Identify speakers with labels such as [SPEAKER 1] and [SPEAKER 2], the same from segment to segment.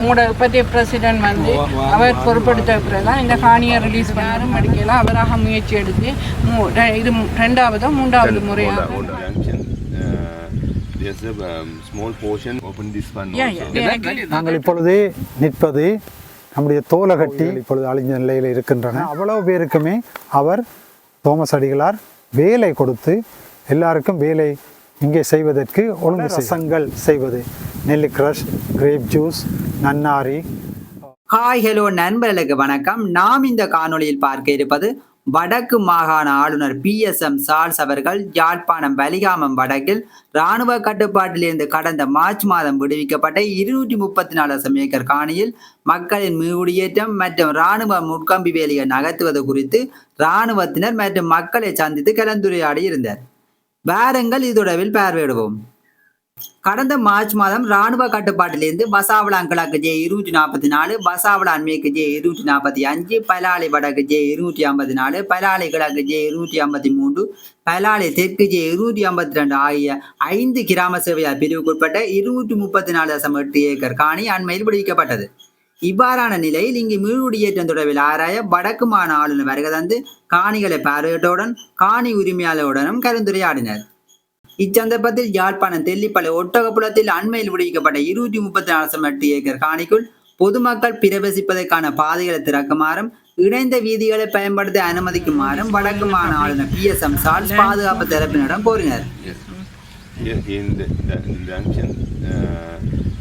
[SPEAKER 1] உங்களோட இப்பத்திய பிரசிடென்ட் வந்து அவர் பொறுப்படுத்த பிறகு தான் இந்த காணியை ரிலீஸ் பண்ணாரும் அடிக்கல அவராக முயற்சி எடுத்து மூ- இது மூ- ரெண்டாவதோ மூன்றாவது முறையாக.
[SPEAKER 2] Uh, um.
[SPEAKER 3] நாங்கள் இப்பொழுது நிற்பது நம்முடைய தோலகட்டி இப்பொழுது அழிஞ்ச நிலையில் இருக்கின்றன. அவ்வளவு பேருக்குமே அவர் தோமஸ் அடிகளார் வேலை கொடுத்து எல்லாருக்கும் வேலை இங்கே செய்வதற்கு ஒழுங்கு ரசங்கள் செய்வது. நெல்லி கிரஷ் கிரேப் ஜூஸ் நன்னாரி.
[SPEAKER 4] ஹாய் ஹலோ நண்பர்களுக்கு வணக்கம். நாம் இந்த காணொளியில் பார்க்க இருப்பது வடக்கு மாகாண ஆளுநர் பி எஸ் எம் சால்ஸ் அவர்கள் யாழ்ப்பாணம் வலிகாமம் வடக்கில் இராணுவ கட்டுப்பாட்டிலிருந்து கடந்த மார்ச் மாதம் விடுவிக்கப்பட்ட இருநூற்றி முப்பத்தி நாலு லட்சம் ஏக்கர் காணியில் மக்களின் மீடியேற்றம் மற்றும் இராணுவ முட்கம்பி வேலியை நகர்த்துவது குறித்து இராணுவத்தினர் மற்றும் மக்களை சந்தித்து கலந்துரையாடி இருந்தார் வாருங்கள் இதொடவில் பார்வையிடுவோம். கடந்த மார்ச் மாதம் ராணுவ கட்டுப்பாட்டிலிருந்து பசாவளான் கிழக்கு ஜே இருநூற்றி நாற்பத்தி நாலு பசாவளான் மேற்கு ஜே இருநூற்றி நாற்பத்தி அஞ்சு பலாலி வடக்கு ஜே இருநூற்றி ஐம்பத்தி நாலு பலாலி கிழக்கு ஜே இருநூற்றி ஐம்பத்தி மூன்று பலாலி தெற்கு ஜே இருநூற்றி ஐம்பத்தி ரெண்டு ஆகிய ஐந்து கிராம சேவையார் பிரிவுக்குட்பட்ட இருநூற்றி முப்பத்தி நாலு தசம் எட்டு ஏக்கர் காணி அண்மையில் விடுவிக்கப்பட்டது. இவ்வாறான நிலையில் இங்கு மீள்குடியேற்றம் தொடர்பில் ஆராய வடக்கு மாநில ஆளுநர் வருகை தந்து காணிகளை பார்வையிட்டவுடன் காணி உரிமையாளருடனும் கலந்துரையாடினர். இச்சந்தர்ப்பத்தில் யாழ்ப்பாணம் தெல்லிப்பளை ஒட்டகப்புலத்தில் அண்மையில் விடுவிக்கப்பட்ட இருநூற்றி முப்பத்தி நாலு லட்சம் எட்டு ஏக்கர் காணிக்குள் பொதுமக்கள் பிரவேசிப்பதற்கான பாதைகளை திறக்குமாறும் இணைந்த வீதிகளை பயன்படுத்த அனுமதிக்குமாறும் வடக்கு மாநில ஆளுநர் பி எஸ் எம் சார்ல்ஸ் பாதுகாப்பு தரப்பினரிடம் கோரினர்
[SPEAKER 2] Here in the, the in the junction, uh,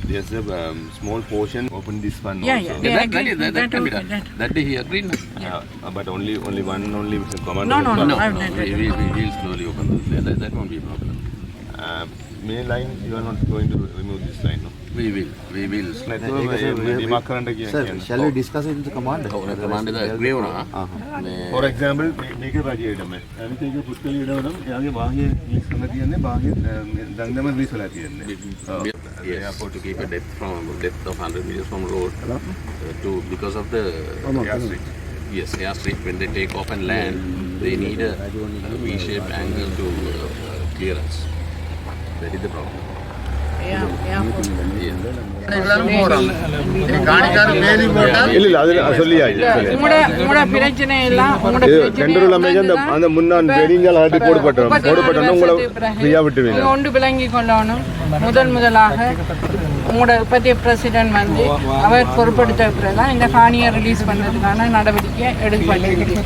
[SPEAKER 2] there's a um, small portion open this one
[SPEAKER 1] Yeah,
[SPEAKER 2] also.
[SPEAKER 1] yeah, they
[SPEAKER 5] that,
[SPEAKER 1] agree.
[SPEAKER 5] that, that, that
[SPEAKER 1] That
[SPEAKER 5] can be done.
[SPEAKER 1] that-
[SPEAKER 5] That day he agreed. No,
[SPEAKER 2] Uh, but only only one only with the commander.
[SPEAKER 1] No, no, no,
[SPEAKER 5] no,
[SPEAKER 1] I've-
[SPEAKER 5] no, we, we, we will slowly open. That, that won't be a problem.
[SPEAKER 2] Uh, main line you are not going to remove this line, no?
[SPEAKER 5] We will, we will.
[SPEAKER 6] Sir, shall we discuss it with the commander?
[SPEAKER 5] Oh, the commander is agree or not?
[SPEAKER 2] For example, මේක රජයේ ඉඩම. අනිත් එක පුස්තල ඉඩවනම් එයාගේ බාහිර ලිස් කරලා තියෙන්නේ බාහිර දන්දම ලිස් වෙලා තියෙන්නේ.
[SPEAKER 5] We- Yes, airport to keep a depth from depth of 100 meters from road uh, to because of the
[SPEAKER 2] airstrip.
[SPEAKER 5] yes airstrip when they take off and land they need a, a V-shaped angle to uh, uh, clearance.
[SPEAKER 2] அந்த
[SPEAKER 1] இப்ப-
[SPEAKER 2] வெளிஞ்சால் ஆட்டி போடப்பட்டோம் போடப்பட்டோம் உங்களை ஃப்ரீயா விட்டுவீங்க
[SPEAKER 1] ஒன்று விளங்கி கொள்ளணும் முதல் முதலாக உங்களோட இப்பத்திய பிரசிடென்ட் வந்து அவர் பொறுப்படுத்த பிறகு தான் இந்த காணியை ரிலீஸ் பண்ணதுக்கான நடவடிக்கை எடுக்கப்பட்டிருக்கு.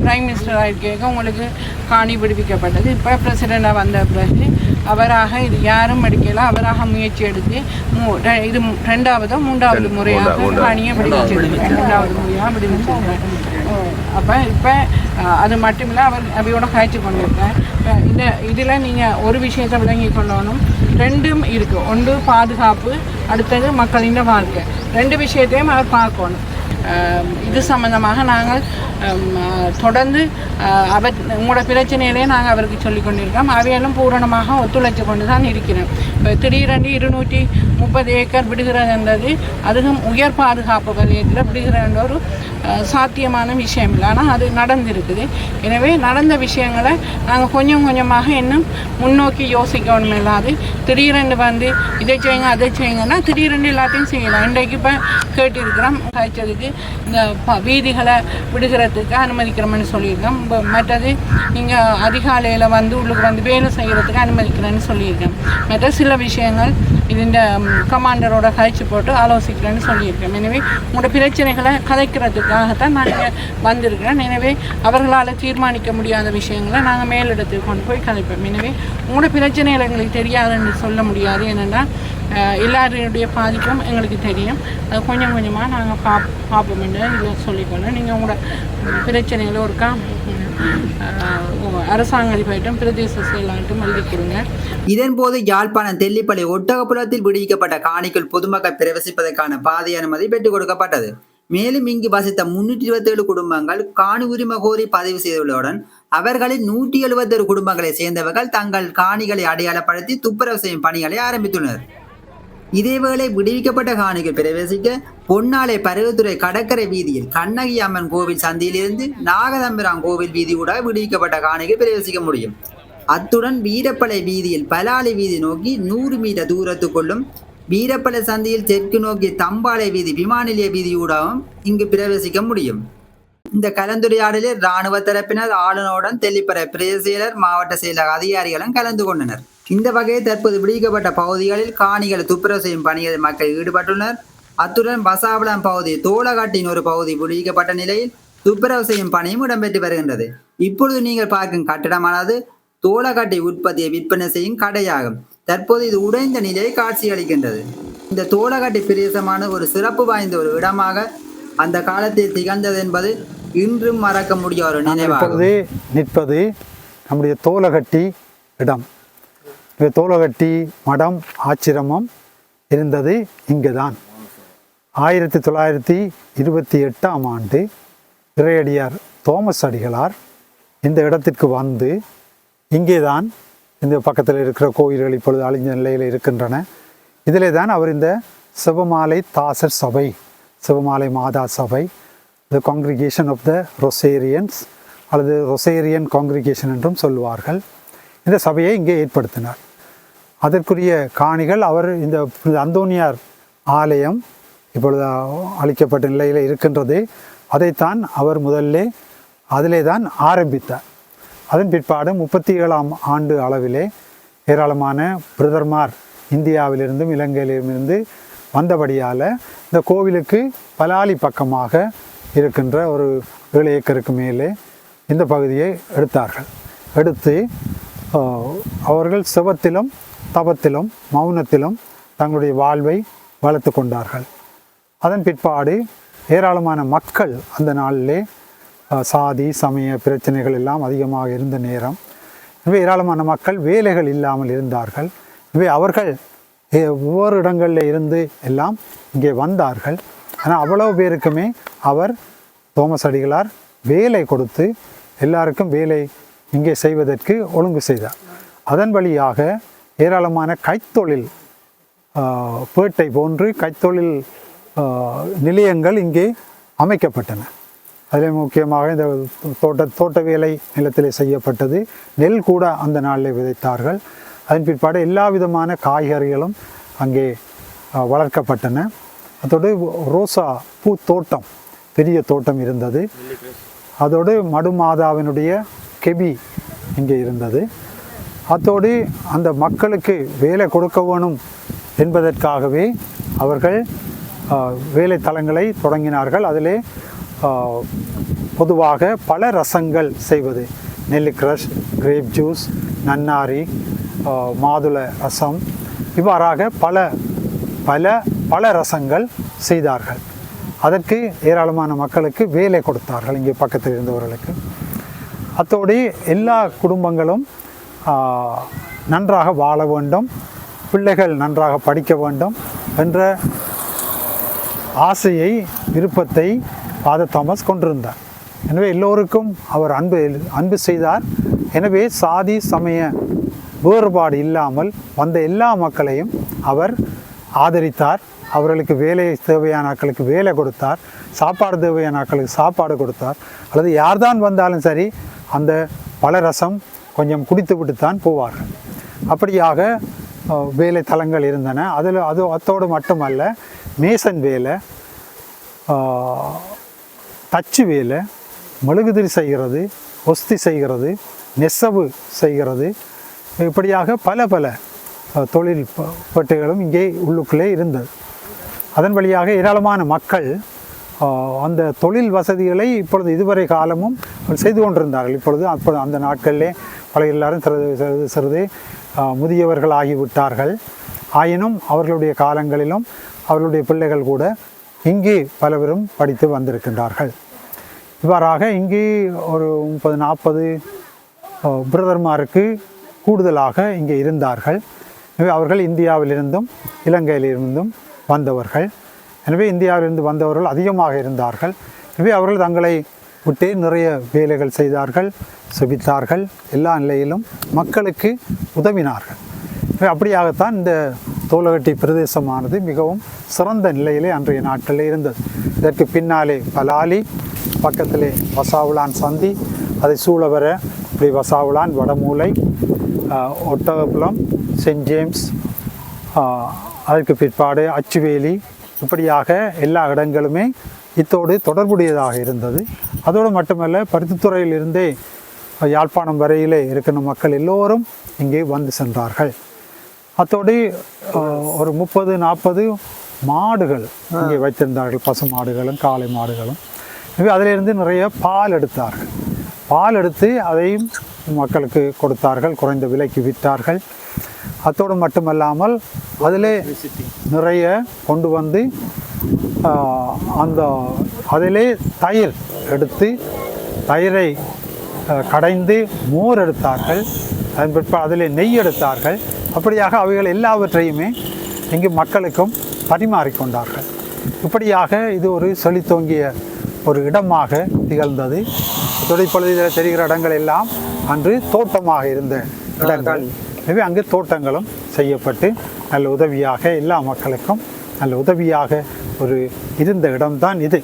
[SPEAKER 1] பிரைம் மினிஸ்டர் ஆயிருக்க உங்களுக்கு காணி விடுவிக்கப்பட்டது. இப்போ பிரசிடெண்டாக வந்த பிறகு அவராக இது யாரும் எடுக்கல. அவராக முயற்சி எடுத்து இது ரெண்டாவதோ மூன்றாவது முறையாக காணியை விடுவிச்சிருக்கு ரெண்டாவது முறையாக விடுவிச்சிருக்காங்க அப்போ இப்போ அது மட்டும் இல்லை அவர் அவையோட காய்ச்சி கொண்டிருக்கேன் இந்த இதில் நீங்கள் ஒரு விஷயத்தை விளங்கி கொள்ளணும். ரெண்டும் இருக்குது ஒன்று பாதுகாப்பு அடுத்தது மக்களின் வாழ்க்கை. ரெண்டு விஷயத்தையும் அவர் பார்க்கணும். இது சம்பந்தமாக நாங்கள் தொடர்ந்து அவர் உங்களோட பிரச்சனையிலே நாங்கள் அவருக்கு சொல்லிக் கொண்டிருக்கோம். அவையெல்லாம் பூரணமாக ஒத்துழைச்சு கொண்டு தான் இருக்கிறோம். இப்போ திடீரென்று இருநூற்றி முப்பது ஏக்கர் விடுகிறது என்றது அதுவும் உயர் பாதுகாப்பு வலயத்தில் விடுகிறன்ற ஒரு சாத்தியமான விஷயம் இல்லை ஆனால் அது நடந்திருக்குது. எனவே நடந்த விஷயங்களை நாங்கள் கொஞ்சம் கொஞ்சமாக இன்னும் முன்னோக்கி யோசிக்கணும் இல்லாது திடீரென்று வந்து இதை செய்யுங்க அதை செய்யுங்கன்னா திடீரென்று எல்லாத்தையும் செய்யலாம். இன்றைக்கு இப்போ கேட்டிருக்கிறோம் காய்ச்சதுக்கு இந்த ப வீதிகளை விடுகிறதுக்கு அனுமதிக்கிறோம்னு சொல்லியிருக்கோம். மற்றது நீங்கள் அதிகாலையில் வந்து உள்ளுக்கு வந்து வேலை செய்கிறதுக்கு அனுமதிக்கிறேன்னு சொல்லியிருக்கேன் மற்ற சில விஷயங்கள் இதுண்ட கமாண்டரோட கழிச்சு போட்டு ஆலோசிக்கிறேன்னு சொல்லியிருக்கேன் எனவே உங்களோட பிரச்சனைகளை செய்வதற்காகத்தான் நான் இங்கே வந்திருக்கிறேன். எனவே அவர்களால் தீர்மானிக்க முடியாத விஷயங்களை நாங்கள் மேலிடத்துக்கு கொண்டு போய் கலைப்போம். எனவே உங்களோட பிரச்சனைகள் எங்களுக்கு தெரியாதுன்னு சொல்ல முடியாது. என்னென்னா எல்லாருடைய பாதிப்பும் எங்களுக்கு தெரியும். அது கொஞ்சம் கொஞ்சமாக நாங்கள் பாப் பார்ப்போம் என்று இதில் சொல்லிக்கொள்ளேன் நீங்கள் உங்களோட பிரச்சனைகளை ஒருக்கா அரசாங்க அதிபர்கிட்டும் பிரதேச செயலாளர்கிட்டும் எழுதி கொடுங்க
[SPEAKER 4] இதன்போது யாழ்ப்பாணம் தெல்லிப்பளை ஒட்டகப்புலத்தில் விடுவிக்கப்பட்ட காணிக்குள் பொதுமக்கள் பிரவேசிப்பதற்கான பாதை அனுமதி பெற்றுக் கொடுக்கப்பட்டது. மேலும் இங்கு வசித்த முன்னூற்றி இருபத்தேழு குடும்பங்கள் காணி உரிமை கோரி பதிவு செய்துள்ளதுடன் அவர்களின் நூற்றி எழுபத்தொரு குடும்பங்களை சேர்ந்தவர்கள் தங்கள் காணிகளை அடையாளப்படுத்தி துப்புரவு செய்யும் பணிகளை ஆரம்பித்துள்ளனர். இதேவேளை விடுவிக்கப்பட்ட காணிகள் பிரவேசிக்க பொன்னாலை பருவத்துறை கடற்கரை வீதியில் கண்ணகி அம்மன் கோவில் சந்தியிலிருந்து நாகதம்பிரான் கோவில் வீதி கூட விடுவிக்கப்பட்ட காணிகள் பிரவேசிக்க முடியும். அத்துடன் வீரப்பளை வீதியில் பலாலி வீதி நோக்கி நூறு மீட்டர் தூரத்துக்குள்ளும் வீரப்பல சந்தையில் தெற்கு நோக்கி தம்பாலை வீதி விமான நிலைய வீதியூடாகவும் இங்கு பிரவேசிக்க முடியும். இந்த கலந்துரையாடலில் இராணுவ தரப்பினர் ஆளுநருடன் தெல்லிப்பற பிரதேச செயலர் மாவட்ட செயலக அதிகாரிகளும் கலந்து கொண்டனர். இந்த வகையில் தற்போது விடுவிக்கப்பட்ட பகுதிகளில் காணிகளை துப்புரவு செய்யும் பணிகளில் மக்கள் ஈடுபட்டுள்ளனர். அத்துடன் பசாவளம் பகுதி தோளகாட்டின் ஒரு பகுதி விடுவிக்கப்பட்ட நிலையில் துப்புரவு செய்யும் பணியும் இடம்பெற்று வருகின்றது. இப்பொழுது நீங்கள் பார்க்கும் கட்டிடமானது தோளகாட்டை உற்பத்தியை விற்பனை செய்யும் கடையாகும். தற்போது இது உடைந்த நிலையை காட்சியளிக்கின்றது. இந்த தோளகாட்டி பிரதேசமான ஒரு சிறப்பு வாய்ந்த ஒரு இடமாக அந்த காலத்தில் திகழ்ந்தது என்பது இன்றும் மறக்க முடியாத ஒரு நினைவாகும்.
[SPEAKER 3] நிற்பது நம்முடைய தோலகட்டி இடம். தோலகட்டி மடம் ஆச்சிரமம் இருந்தது இங்கே தான் ஆயிரத்தி தொள்ளாயிரத்தி இருபத்தி எட்டாம் ஆண்டு இறையடியார் தோமஸ் அடிகளார் இந்த இடத்திற்கு வந்து இங்கே தான் இந்த பக்கத்தில் இருக்கிற கோயில்கள் இப்பொழுது அழிஞ்ச நிலையில் இருக்கின்றன. இதிலே தான் அவர் இந்த சிவமாலை தாசர் சபை சிவமாலை மாதா சபை த காங்கிரிகேஷன் ஆஃப் த ரொசேரியன்ஸ் அல்லது ரொசேரியன் காங்கிரிகேஷன் என்றும் சொல்லுவார்கள். இந்த சபையை இங்கே ஏற்படுத்தினார். அதற்குரிய காணிகள் அவர் இந்த அந்தோனியார் ஆலயம் இப்பொழுது அழிக்கப்பட்ட நிலையில் இருக்கின்றது. அதைத்தான் அவர் முதல்ல அதிலே தான் ஆரம்பித்தார். அதன் பிற்பாடு முப்பத்தி ஏழாம் ஆண்டு அளவிலே ஏராளமான பிரதர்மார் இந்தியாவிலிருந்தும் இலங்கையிலிருந்து வந்தபடியால் இந்த கோவிலுக்கு பலாலி பக்கமாக இருக்கின்ற ஒரு ஏழு ஏக்கருக்கு மேலே இந்த பகுதியை எடுத்தார்கள். எடுத்து அவர்கள் சிவத்திலும் தபத்திலும் மௌனத்திலும் தங்களுடைய வாழ்வை வளர்த்து கொண்டார்கள். அதன் பிற்பாடு ஏராளமான மக்கள் அந்த நாளிலே சாதி சமய பிரச்சனைகள் எல்லாம் அதிகமாக இருந்த நேரம். எனவே ஏராளமான மக்கள் வேலைகள் இல்லாமல் இருந்தார்கள். எனவே அவர்கள் ஒவ்வொரு இடங்களில் இருந்து எல்லாம் இங்கே வந்தார்கள். ஆனால் அவ்வளவு பேருக்குமே அவர் தோமஸ் அடிகளார் வேலை கொடுத்து எல்லாருக்கும் வேலை இங்கே செய்வதற்கு ஒழுங்கு செய்தார். அதன் வழியாக ஏராளமான கைத்தொழில் பேட்டை போன்று கைத்தொழில் நிலையங்கள் இங்கே அமைக்கப்பட்டன. அதில் முக்கியமாக இந்த தோட்ட தோட்ட வேலை நிலத்திலே செய்யப்பட்டது. நெல் கூட அந்த நாளில் விதைத்தார்கள். அதன் பிற்பாடு எல்லா விதமான காய்கறிகளும் அங்கே வளர்க்கப்பட்டன. அதோடு ரோசா பூ தோட்டம் பெரிய தோட்டம் இருந்தது. அதோடு மடுமாதாவினுடைய கெபி இங்கே இருந்தது. அத்தோடு அந்த மக்களுக்கு வேலை கொடுக்க வேணும் என்பதற்காகவே அவர்கள் வேலை தளங்களை தொடங்கினார்கள். அதிலே பொதுவாக பல ரசங்கள் செய்வது. நெல் க்ரஷ் கிரேப் ஜூஸ் நன்னாரி மாதுளை ரசம். இவ்வாறாக பல பல பல ரசங்கள் செய்தார்கள். அதற்கு ஏராளமான மக்களுக்கு வேலை கொடுத்தார்கள் இங்கே பக்கத்தில் இருந்தவர்களுக்கு. அத்தோடு எல்லா குடும்பங்களும் நன்றாக வாழ வேண்டும் பிள்ளைகள் நன்றாக படிக்க வேண்டும் என்ற ஆசையை விருப்பத்தை ஃபாதர் தாமஸ் கொண்டிருந்தார். எனவே எல்லோருக்கும் அவர் அன்பு அன்பு செய்தார். எனவே சாதி சமய வேறுபாடு இல்லாமல் வந்த எல்லா மக்களையும் அவர் ஆதரித்தார். அவர்களுக்கு வேலை தேவையான ஆட்களுக்கு வேலை கொடுத்தார். சாப்பாடு தேவையான ஆட்களுக்கு சாப்பாடு கொடுத்தார். அல்லது யார்தான் வந்தாலும் சரி அந்த பலரசம் கொஞ்சம் குடித்து விட்டுத்தான் போவார்கள். அப்படியாக வேலை தலங்கள் இருந்தன. அதில் அது அத்தோடு மட்டுமல்ல மேசன் வேலை தச்சு வேலை மெழுகுதிரி செய்கிறது ஒஸ்தி செய்கிறது நெசவு செய்கிறது. இப்படியாக பல பல தொழில் பட்டுகளும் இங்கே உள்ளுக்குள்ளே இருந்தது. அதன் வழியாக ஏராளமான மக்கள் அந்த தொழில் வசதிகளை இப்பொழுது இதுவரை காலமும் செய்து கொண்டிருந்தார்கள். இப்பொழுது அப்பொழுது அந்த நாட்களிலே பல எல்லாரும் சிறிது சிறிது சிறிது முதியவர்கள் ஆகிவிட்டார்கள் ஆயினும் அவர்களுடைய காலங்களிலும் அவர்களுடைய பிள்ளைகள் கூட இங்கே பலவரும் படித்து வந்திருக்கின்றார்கள். இவ்வாறாக இங்கே ஒரு முப்பது நாற்பது பிரதர்மாருக்கு கூடுதலாக இங்கே இருந்தார்கள். எனவே அவர்கள் இந்தியாவிலிருந்தும் இலங்கையிலிருந்தும் வந்தவர்கள். எனவே இந்தியாவிலிருந்து வந்தவர்கள் அதிகமாக இருந்தார்கள். எனவே அவர்கள் தங்களை விட்டே நிறைய வேலைகள் செய்தார்கள் செபித்தார்கள். எல்லா நிலையிலும் மக்களுக்கு உதவினார்கள். அப்படியாகத்தான் இந்த தோலகட்டி பிரதேசமானது மிகவும் சிறந்த நிலையிலே அன்றைய நாட்களில் இருந்தது. இதற்கு பின்னாலே பலாலி பக்கத்திலே வசாவுலான் சந்தி அதை சூழ வர இப்படி வசாவுலான் வடமூலை ஒட்டகப்புலம் சென்ட் ஜேம்ஸ் அதற்கு பிற்பாடு அச்சுவேலி இப்படியாக எல்லா இடங்களுமே இத்தோடு தொடர்புடையதாக இருந்தது. அதோடு மட்டுமல்ல பருத்தித்துறையிலிருந்தே யாழ்ப்பாணம் வரையிலே இருக்கிற மக்கள் எல்லோரும் இங்கே வந்து சென்றார்கள். அத்தோடு ஒரு முப்பது நாற்பது மாடுகள் இங்கே வைத்திருந்தார்கள். பசு மாடுகளும் காளை மாடுகளும். எனவே அதிலிருந்து நிறைய பால் எடுத்தார்கள். பால் எடுத்து அதையும் மக்களுக்கு கொடுத்தார்கள் குறைந்த விலைக்கு விற்றார்கள். அத்தோடு மட்டுமல்லாமல் அதிலே நிறைய கொண்டு வந்து அந்த அதிலே தயிர் எடுத்து தயிரை கடைந்து மோர் எடுத்தார்கள். அதன் பிற்பாடு அதிலே நெய் எடுத்தார்கள். அப்படியாக அவைகள் எல்லாவற்றையுமே இங்கு மக்களுக்கும் பரிமாறிக்கொண்டார்கள். இப்படியாக இது ஒரு செழித்தோங்கிய ஒரு இடமாக திகழ்ந்தது. தொழிற்பகுதியில் தெரிகிற இடங்கள் எல்லாம் அன்று தோட்டமாக இருந்த இடங்கள். எனவே அங்கு தோட்டங்களும் செய்யப்பட்டு நல்ல உதவியாக எல்லா மக்களுக்கும் நல்ல உதவியாக ஒரு இருந்த இடம்தான் இது.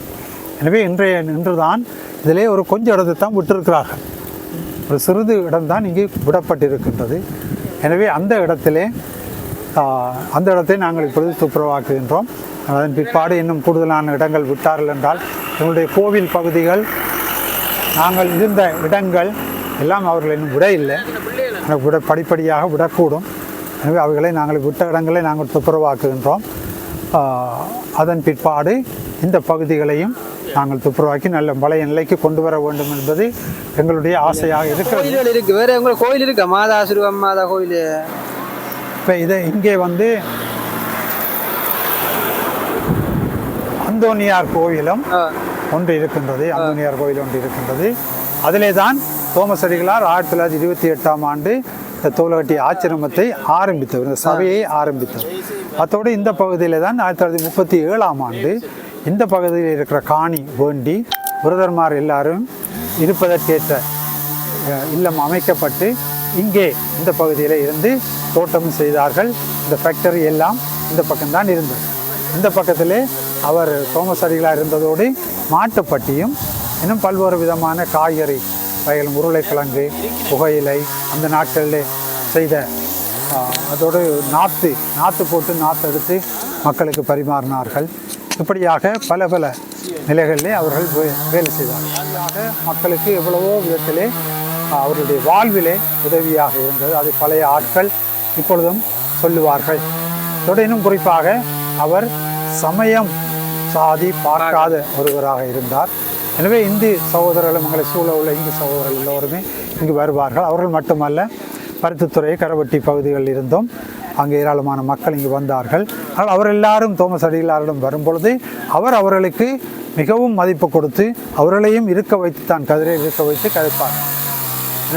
[SPEAKER 3] எனவே இன்றைய இன்றுதான் இதிலே ஒரு கொஞ்சம் இடத்தை தான் விட்டிருக்கிறார்கள். ஒரு சிறிது இடம்தான் இங்கே விடப்பட்டிருக்கின்றது. எனவே அந்த இடத்திலே அந்த இடத்தை நாங்கள் இப்பொழுது துப்புரவாக்குகின்றோம் அதன் பிற்பாடு இன்னும் கூடுதலான இடங்கள் விட்டார்கள் என்றால் எங்களுடைய கோவில் பகுதிகள் நாங்கள் இருந்த இடங்கள் எல்லாம் அவர்கள் இன்னும் விட இல்லை. விட படிப்படியாக விடக்கூடும். எனவே அவைகளை நாங்கள் விட்ட இடங்களை நாங்கள் துப்புரவாக்குகின்றோம் அதன் பிற்பாடு இந்த பகுதிகளையும் நாங்கள் துப்புரவாக்கி நல்ல பழைய நிலைக்கு கொண்டு வர வேண்டும் என்பது எங்களுடைய ஆசையாக இருக்கிறது.
[SPEAKER 7] இருக்கு. வேற உங்களுக்கு கோயில் இருக்கா? மாதா சுருவம் மாதா கோயில்.
[SPEAKER 3] இப்போ இதை இங்கே வந்து அந்தோனியார் கோவிலும் ஒன்று இருக்கின்றது. அந்தோனியார் கோயில் ஒன்று இருக்கின்றது. அதிலே தான் தோமஸ் அடிகளார் ஆயிரத்தி தொள்ளாயிரத்தி இருபத்தி எட்டாம் ஆண்டு இந்த தோலகட்டி ஆச்சிரமத்தை ஆரம்பித்தவர் இந்த சபையை ஆரம்பித்தவர். அத்தோடு இந்த பகுதியில் தான் ஆயிரத்தி தொள்ளாயிரத்தி முப்பத்தி ஏழாம் ஆண்டு இந்த பகுதியில் இருக்கிற காணி வேண்டி விரதர்மார் எல்லாரும் இருப்பதற்கேற்ற இல்லம் அமைக்கப்பட்டு இங்கே இந்த பகுதியில் இருந்து தோட்டமும் செய்தார்கள். இந்த ஃபேக்டரி எல்லாம் இந்த பக்கம்தான் இருந்தது. இந்த பக்கத்திலே அவர் சோமசாரிகளாக இருந்ததோடு மாட்டுப்பட்டியும் இன்னும் பல்வேறு விதமான காய்கறி வகைகள் உருளைக்கிழங்கு புகையிலை அந்த நாட்களில் செய்த அதோடு நாற்று நாற்று போட்டு நாற்று எடுத்து மக்களுக்கு பரிமாறினார்கள். இப்படியாக பல பல நிலைகளிலே அவர்கள் வே- வேலை செய்தார்கள் மக்களுக்கு எவ்வளவோ விதத்திலே அவருடைய வாழ்விலே உதவியாக இருந்தது. அது பழைய ஆட்கள் இப்பொழுதும் சொல்லுவார்கள். தொடனும் குறிப்பாக அவர் சமயம் சாதி பார்க்காத ஒருவராக இருந்தார். எனவே இந்து சகோதரர்களும் எங்களை சூழ உள்ள இந்து சகோதரர்கள் எல்லோருமே இங்கு வருவார்கள். அவர்கள் மட்டுமல்ல பருத்தித்துறை கரவட்டி பகுதிகளில் இருந்தும் அங்கே ஏராளமான மக்கள் இங்கு வந்தார்கள். ஆனால் அவர் எல்லாரும் தோமஸ் அடிகளாரிடம் வரும்பொழுது அவர் அவர்களுக்கு மிகவும் மதிப்பு கொடுத்து அவர்களையும் இருக்க வைத்து தான் கதிரை இருக்க வைத்து கதைப்பார்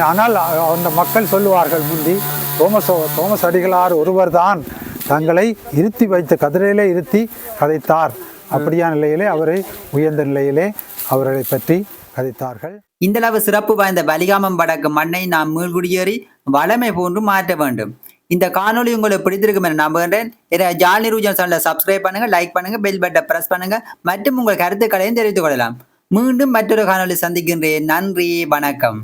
[SPEAKER 3] ஆனால் அந்த மக்கள் சொல்லுவார்கள் முந்தி தோமஸ் தோமஸ் அடிகளார் ஒருவர்தான் தங்களை இருத்தி வைத்த கதிரையிலே இருத்தி கதைத்தார். அப்படியான நிலையிலே அவரை உயர்ந்த நிலையிலே அவர்களை பற்றி கதைத்தார்கள்.
[SPEAKER 4] இந்தளவு சிறப்பு வாய்ந்த வலிகாமம் வடக்கு மண்ணை நாம் மீள்குடியேறி வளமை போன்று மாற்ற வேண்டும். இந்த காணொளி உங்களுக்கு பிடித்திருக்கும் என நம்புகிறேன் இதை ஜாலி ரூஜன் சேனலை சப்ஸ்கிரைப் பண்ணுங்க லைக் பண்ணுங்க பெல் பட்டை பிரஸ் பண்ணுங்க. மற்றும் உங்கள் கருத்துக்களையும் தெரிவித்துக் கொள்ளலாம். மீண்டும் மற்றொரு காணொலி சந்திக்கின்றேன். நன்றி வணக்கம்.